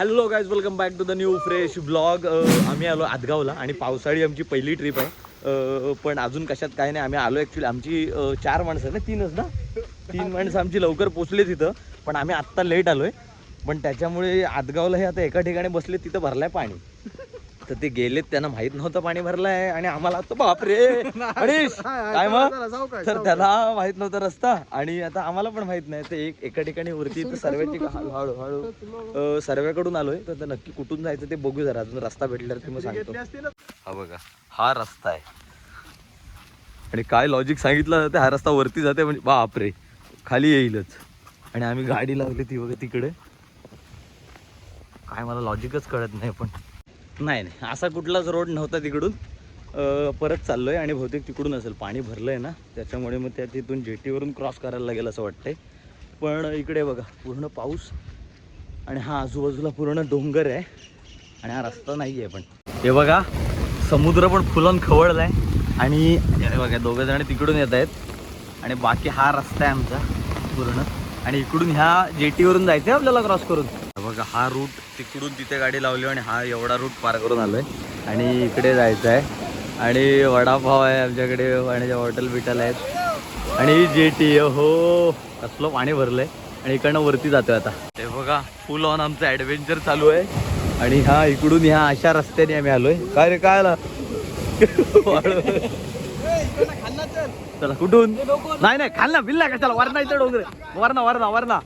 Hello guys welcome back to the new fresh blog आम्ही आलो आदगावला आणि पावसाळी आमची पहिली ट्रिप आहे. Uh, पण अजून कशात काय नाही आम्ही आलो ॲक्च्युली आमची uh, चार माणसं आहेत ना तीनच ना? तीन माणसं आमची लवकर पोचले तिथं. पण आम्ही आत्ता लेट आलोय. पण त्याच्यामुळे आदगावला हे आता एका ठिकाणी बसले तिथं भरलाय पाणी. तर ते गेलेत त्यांना माहीत नव्हतं पाणी भरलंय. आणि आम्हाला आता बापरे! अडीश काय मग? तर त्याला माहीत नव्हता रस्ता. आणि आता आम्हाला पण माहीत नाही. ते एक एका ठिकाणी वरती इथं सर्वेची हळू हळू हळू सर्वेकडून आलोय. तर नक्की कुठून जायचं ते बघू जरा. अजून रस्ता भेटल्यावर ते मग सांगतो. हा बघा हा रस्ता आहे. आणि काय लॉजिक सांगितलं जाते हा रस्ता वरती जाते म्हणजे बापरे! खाली येईलच. आणि आम्ही गाडी लावली ती बघा तिकडे. काय मला लॉजिकच कळत नाही पण. नाही नाही. असा कुठलाच रोड नव्हता तिकडून. परत चाललो आहे आणि बहुतेक तिकडून असेल. पाणी भरलं आहे ना त्याच्यामुळे मग त्या तिथून जेटीवरून क्रॉस करायला लागेल असं वाटतंय. पण इकडे बघा पूर्ण पाऊस आणि हा आजूबाजूला पूर्ण डोंगर आहे आणि हा रस्ता नाही आहे पण. हे बघा समुद्र पण फुलून आहे आणि बघा दोघं जण तिकडून येत आहेत आणि बाकी हा रस्ता आहे आमचा पूर्ण. आणि इकडून ह्या जेटीवरून जायचं आहे आपल्याला क्रॉस करून. बघा हा रूट तिकडून तिथे गाडी लावली आणि हा एवढा रूट पार करून आलोय. आणि इकडे जायचं आहे आणि वडापाव आहे आमच्याकडे पाण्याच्या हॉटेल बिटल आहेत. आणि ही जेटी हो कसलं पाणी भरलंय. आणि इकडनं वरती जातोय आता. हे बघा फुल ऑन आमचं ऍडव्हेंचर चालू आहे. आणि हा इकडून ह्या अशा रस्त्याने आम्ही आलोय. काय रे काय आला? चला कुठून? नाही नाही खाल्ला ना बिल्ला कशाला? वरणा इथं डोंगर वरणा वरणा वरणा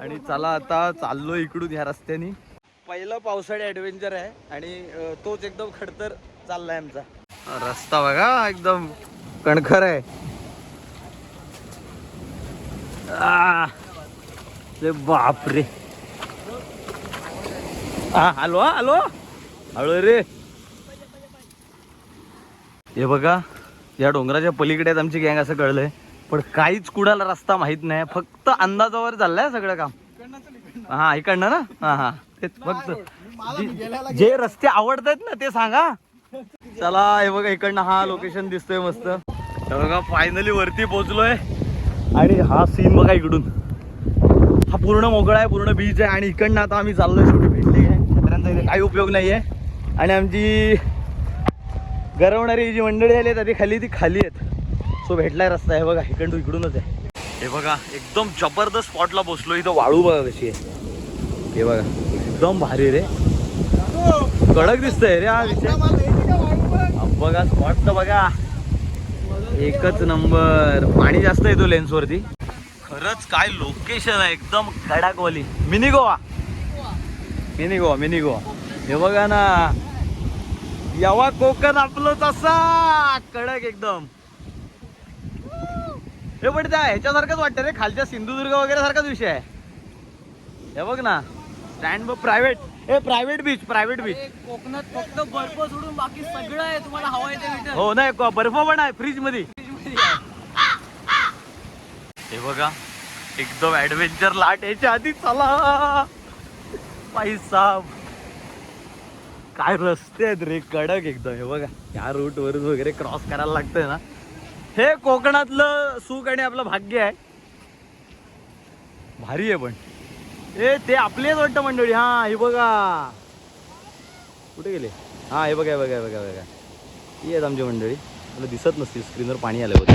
आणि चला आता चाललो इकडून ह्या रस्त्याने. पहिला पावसाळी ऍडव्हेंचर आहे आणि तोच एकदम खडतर चाललाय आमचा. रस्ता बघा एकदम कणखर आहे. बापरे. हा हॅलो हॅलो हळू रे. हे बघा या डोंगराच्या पलीकडे आमची गँग असं कळलंय. पण काहीच कुणाला रस्ता माहीत नाही. फक्त अंदाजावर चाललंय सगळं काम. हा इकडनं ना? हा हा. तेच फक्त जे- रस्ते आवडतात ना ते सांगा. चला हे बघा इकडनं हा लोकेशन दिसतोय मस्त. हे बघा फायनली वरती पोहोचलोय. आणि हा सीन बघा इकडून. हा पूर्ण मोकळा आहे पूर्ण बीच आहे आणि इकडनं आता आम्ही चाललोय शेवटी भेटले छत्र्यांचा इथे काही उपयोग नाही आहे आणि आमची गरवणारी जी मंडळी आली आहेत ती खाली ती खाली आहेत. सो भेटलाय रस्ता आहे बघा इकडून इकडूनच आहे. हे बघा एकदम जबरदस्त स्पॉटला बसलो इथं वाळू बघा कशी आहे. हे बघा एकदम भारी रे. कडक दिसतंय रे हा विषय. बघा स्पॉट तर बघा. एकच नंबर. पाणी जास्त येतो लेन्स वरती. खरंच काय लोकेशन आहे एकदम कडाकवाली mini Goa. Mini Goa mini Goa. हे बघा ना. यावा कोकण आपलं तसा. कडक एकदम. हे पण त्या ह्याच्यासारखंच वाटतं रे खालच्या सिंधुदुर्ग वगैरे सारखाच विषय आहे. हे बघ ना स्टँड प्रायव्हेट हे प्रायव्हेट बीच प्रायव्हेट बीच कोकणात फक्त बर्फ सोडून बाकी सगळं आहे तुम्हाला हवा आहे ते भेटेल. हो नाही बर्फ पण आहे फ्रीजमध्ये हे बघा एकदम ऍडव्हेंचर लाट याच्या आधी चला. साहेब काय रस्ते आहेत रे कडक एकदम हे बघा. ह्या रूट वरून वगैरे क्रॉस करायला लागतंय ना. हे कोकणातलं सुख आणि आपलं भाग्य आहे. भारी आहे पण. ए ते आपलेच वाटतं मंडळी. हा हे बघा. कुठे गेले? हा हे बघा बघा बघा बघा. ही आहेत आमची मंडळी. मला दिसत नसतील. स्क्रीनवर पाणी आलं बघ.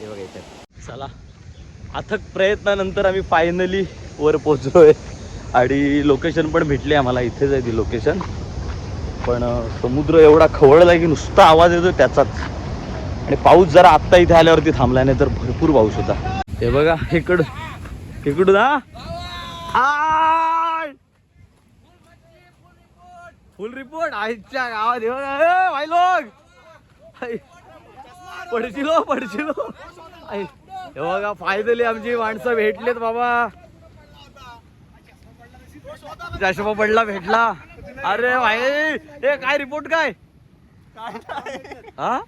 हे बघा याच्यात चला. अथक प्रयत्नानंतर आम्ही फायनली वर पोचलोय आणि लोकेशन पण भेटली आम्हाला. इथेच आहे ती लोकेशन पण समुद्र एवढा खवळला की नुसता आवाज येतो त्याचाच. आणि पाऊस जरा आत्ता इथे आल्यावरती थांबला नाही तर भरपूर पाऊस होता. हे बघा इकडं इकडून हा फुल रिपोर्ट आईच्या गावात हे बघा भाई लोक! आई, पडशील हो, पडशील हो. आई, हे बघा फायदली आमची माणसं भेटलेत बाबा. चष्मा पडला भेटला. अरे भाई हे काय रिपोर्ट काय? हा?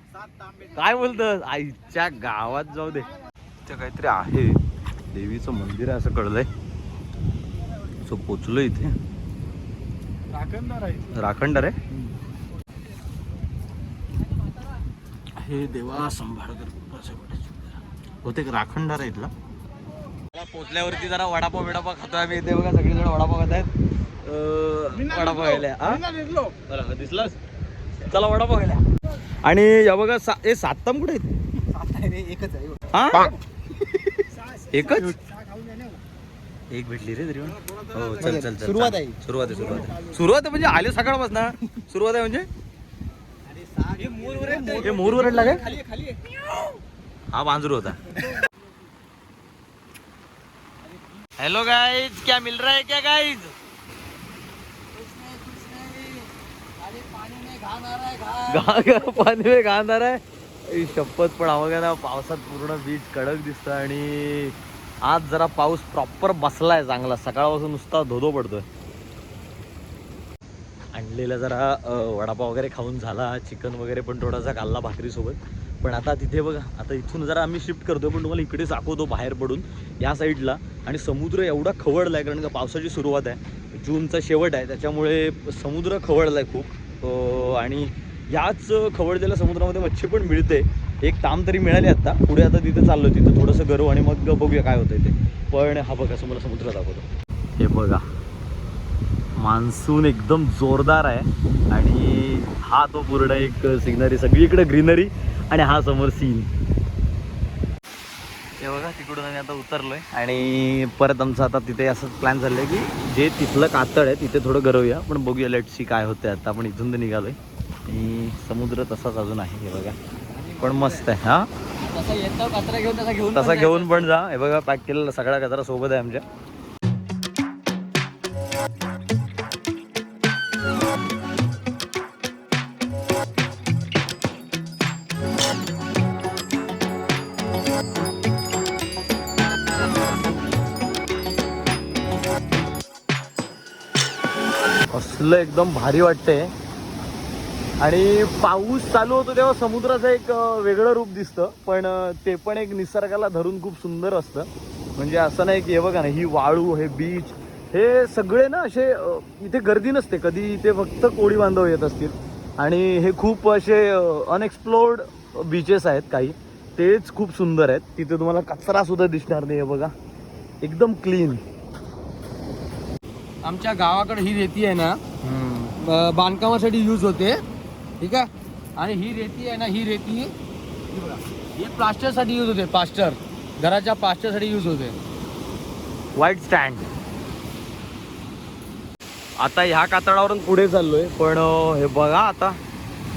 काय बोलत? आईच्या गावात जाऊ दे. इथे काहीतरी आहे. देवीचं मंदिर आहे असं कळलंय. सो पोचलो इथे. राखंडर आहे. हे देवा संभाळकर बहुतेक राखणदार आहे इथला पोचल्यावरती जरा वडापाव बिडापाव खातोय आम्ही. इथे बघा सगळेजण वडापाव खात आहेत वडापाव बरं दिसलास? चला वडापाव गेल्या आणि या बघा सा ए सातम कुठे आहेत? एकच आहे हा? एकच? एक भेटली रे तरी. हो चल चल चल सुरुवात. आहे. सुरुवात आहे सुरुवात आहे. सुरुवात आहे म्हणजे आले सकाळपासून सुरुवात आहे म्हणजे? हे मोर वरडला काय? हा मांजरू होता. हेलो गाइज क्या मिल रहा है क्या गाइज पाणी में आहे. शपथ पण आम्हाला ना. पावसात पूर्ण बीच कडक दिसतं आणि आज जरा पाऊस प्रॉपर बसलाय चांगला. सकाळपासून नुसता धोधो पडतोय. आणलेला जरा वडापाव वगैरे खाऊन झाला. चिकन वगैरे पण थोडासा खाल्ला भाकरीसोबत. पण आता तिथे बघा आता इथून जरा आम्ही शिफ्ट करतोय पण तुम्हाला इकडे दाखवतो बाहेर पडून या साईडला आणि समुद्र एवढा खवळला आहे कारण का पावसाची सुरुवात आहे. जूनचा शेवट आहे त्याच्यामुळे समुद्र खवळला आहे खूप. आणि ह्याच खवळलेल्या समुद्रामध्ये मच्छी पण मिळते. एक ताम तरी मिळाली आता. पुढे आता तिथे चाललो तिथं थोडंसं गरव आणि मग बघूया काय होतं ते. पण हा बघा समोर समुद्र दाखवतो. हे बघा. मान्सून एकदम जोरदार आहे. आणि हा तो पूर्ण एक सिग्नरी सगळीकडे ग्रीनरी आणि हा समोर सीन. बघा तिकडून आम्ही आता उतरलोय. आणि परत आमचं आता तिथे असंच प्लॅन झालंय की जे तिथलं कातळ आहे तिथे थोडं गरवूया. पण बघूया लेटसी काय होतंय आता. आपण इथून तर निघालोय. आणि समुद्र तसाच अजून आहे हे बघा. पण मस्त आहे हा? तसा घेऊन तसा घेऊन तसा घेऊन पण जा. हे बघा पॅक केलेला सगळा कचरा सोबत आहे आमच्या. असलं एकदम भारी वाटतंय. आणि पाऊस चालू होतो तेव्हा समुद्राचं एक वेगळं रूप दिसतं. पण ते पण एक निसर्गाला धरून खूप सुंदर असतं. म्हणजे असं नाही की हे बघा ना ही वाळू हे बीच हे सगळे ना असे इथे गर्दी नसते. कधी इथे फक्त कोळी बांधव येत असतील. आणि हे खूप असे अनएक्सप्लोर्ड बीचेस आहेत काही. तेच खूप सुंदर आहेत. तिथे तुम्हाला कचरासुद्धा दिसणार नाही हे बघा. एकदम क्लीन आमच्या गावाकडे ही रेती आहे ना ब- बांधकामासाठी यूज होते. ठीक आहे? आणि ही रेती आहे ना ही रेती ही बघा, ही प्लास्टरसाठी यूज होते प्लास्टर. घराच्या प्लास्टरसाठी यूज होते. व्हाईट स्टँड आता ह्या कातळावरून पुढे चाललोय पण अं, हे बघा आता.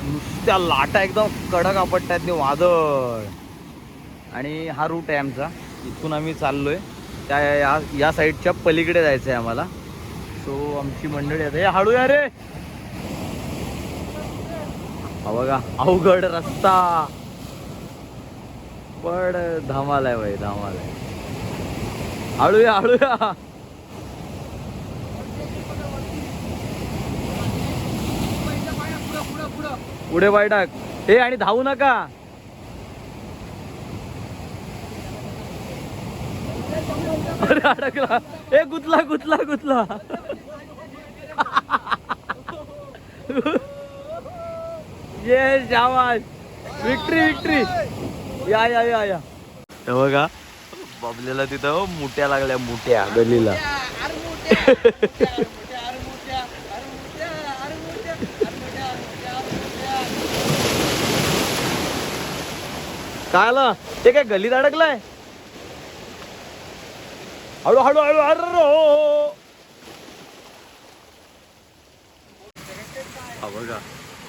नुसत्या लाटा एकदम कडक आपटतात ते वादळ. आणि हा रूट आहे आमचा. इथून आम्ही चाललोय. त्या या या साईडच्या पलीकडे जायचं आहे आम्हाला. सो आमची मंडळी आता हे हळू या रे! बघा अवघड रस्ता. पण धमाल आहे भाई धमाल आहे. हळू या हळू या. पुढे बाय टाक. हे आणि धावू नका. अरे अडकला. ए गुतला गुतला गुतला. ये शाबास विक्ट्री विक्ट्री या या या या हे बघा बाबलेला तिथं मुट्या लागल्या मुट्या गलीला काय आलं ते काय गलीत अडकलाय हळू हळू हळू हळू बघा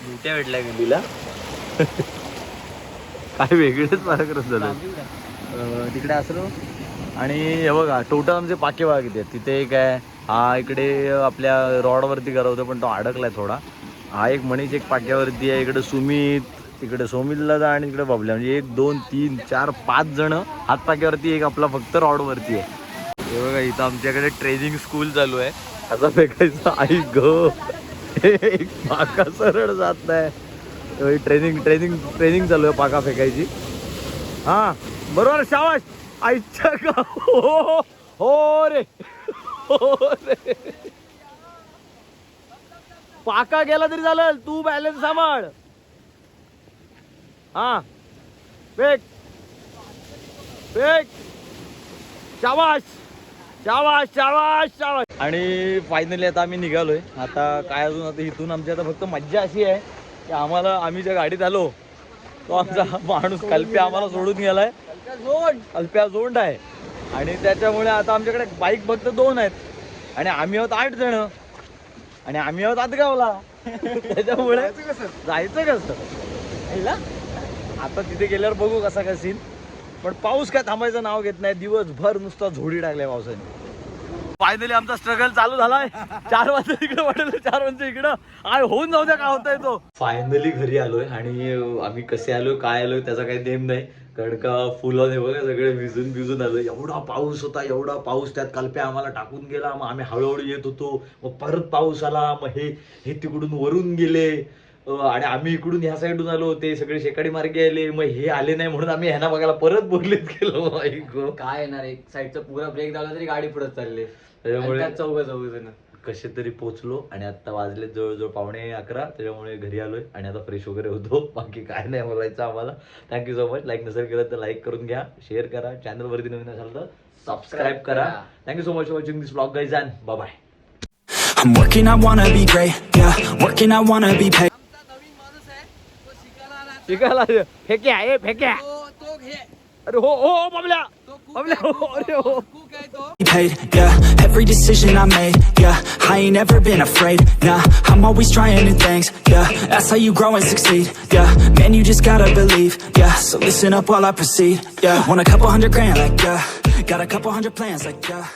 मुट्या भेटल्या गलीला काय वेगळेच पराक्रम झालं तिकडे असलो. आणि हे बघा टोटल आमचे पाके किती आहेत. तिथे एक आहे हा इकडे आपल्या रॉडवरती करवतो पण तो अडकलाय थोडा. हा एक मनीष एक पाक्यावरती आहे. इकडे सुमित इकडे सोमितला जा आणि इकडे बबल्या. म्हणजे एक दोन तीन चार पाच जण हातपाक्यावरती एक आपला फक्त रॉडवरती आहे. हे बघा इथं आमच्याकडे ट्रेनिंग स्कूल चालू आहे. आता फेकायचं आई ग. एक पाका सरळ जात नाही. ट्रेनिंग ट्रेनिंग ट्रेनिंग चालू आहे पाका फेकायची. हा बरोबर शाबाश आईच्या का हो, हो हो रे. हो रे. पाका गेला तरी चालेल तू बॅलन्स सांभाळ. हा फेक. फेक. शाबाश शाबाश शाबाश शाबाश आणि फायनली आता आम्ही निघालोय. आता काय अजून आता इथून आमची आता फक्त मज्जा अशी आहे की आम्हाला आम्ही ज्या गाडीत आलो तो आमचा माणूस कल्प्या आम्हाला सोडून गेलाय. कल्प्या जोंड आहे. आणि त्याच्यामुळे आता आमच्याकडे बाईक फक्त दोन आहेत. आणि आम्ही आहोत आठ जण. आणि आम्ही आहोत आतगावला त्याच्यामुळे जायचं कसं? आता तिथे गेल्यावर बघू कसा का सीन पण पाऊस काय थांबायचं नाव घेत नाही. दिवसभर नुसता झोडी टाकलाय पावसाने. फायनली आमचा स्ट्रगल चालू झालाय. चार वाजता इकडे वाटलं चार वाजता इकडं. आय होऊन जाऊ द्या काय होतंय तो. फायनली घरी आलोय आणि आम्ही कसे आलोय काय आलोय त्याचा काही नेम नाही. कारण का फुलं हे बघा सगळे भिजून भिजून आलो एवढा पाऊस होता एवढा पाऊस त्यात कालप्या आम्हाला टाकून गेला. मग आम्ही हळूहळू येत होतो. मग परत पाऊस आला. मग हे हे तिकडून वरून गेले. आणि आम्ही इकडून ह्या साईडून आलो ते सगळे शेकाडी मार्गे आले. मग हे आले नाही म्हणून आम्ही ह्यांना बघायला परत बोललेत गेलो काय येणार? एक साईडचा पुरा ब्रेक दावला तरी गाडी पुढे चालली. त्याच्यामुळे चौघ चौघ जण कसे तरी पोचलो आणि आता वाजले जवळजवळ पावणे अकरा. त्याच्यामुळे घरी आलोय आणि आता फ्रेश वगैरे होतो. बाकी काय नाही बोलायचं आम्हाला. थँक्यू सो मच लाईक नसेल केलं तर लाईक करून घ्या. शेअर करा. चॅनल वरती नवीन असाल तर सबस्क्राईब करा. Thank you so much for watching this blog guys and bye I'm working, I wanna be great, yeah. Working, I wanna be paid. नवीन माणूस आहे तो शिकायला आला शिकायला फेक्या ए फेक्या हे अरे हो हो बाबल्या बाबल्या आहे, हो अरे हो. तो. Paid, yeah. Every decision I made, yeah. I ain't ever been afraid, nah. I'm always trying new things, yeah. That's how you grow and succeed, yeah. Man, you just gotta believe, yeah. So listen up while I proceed, yeah. Want a couple hundred grand, like, yeah. Got a couple hundred plans, like, yeah.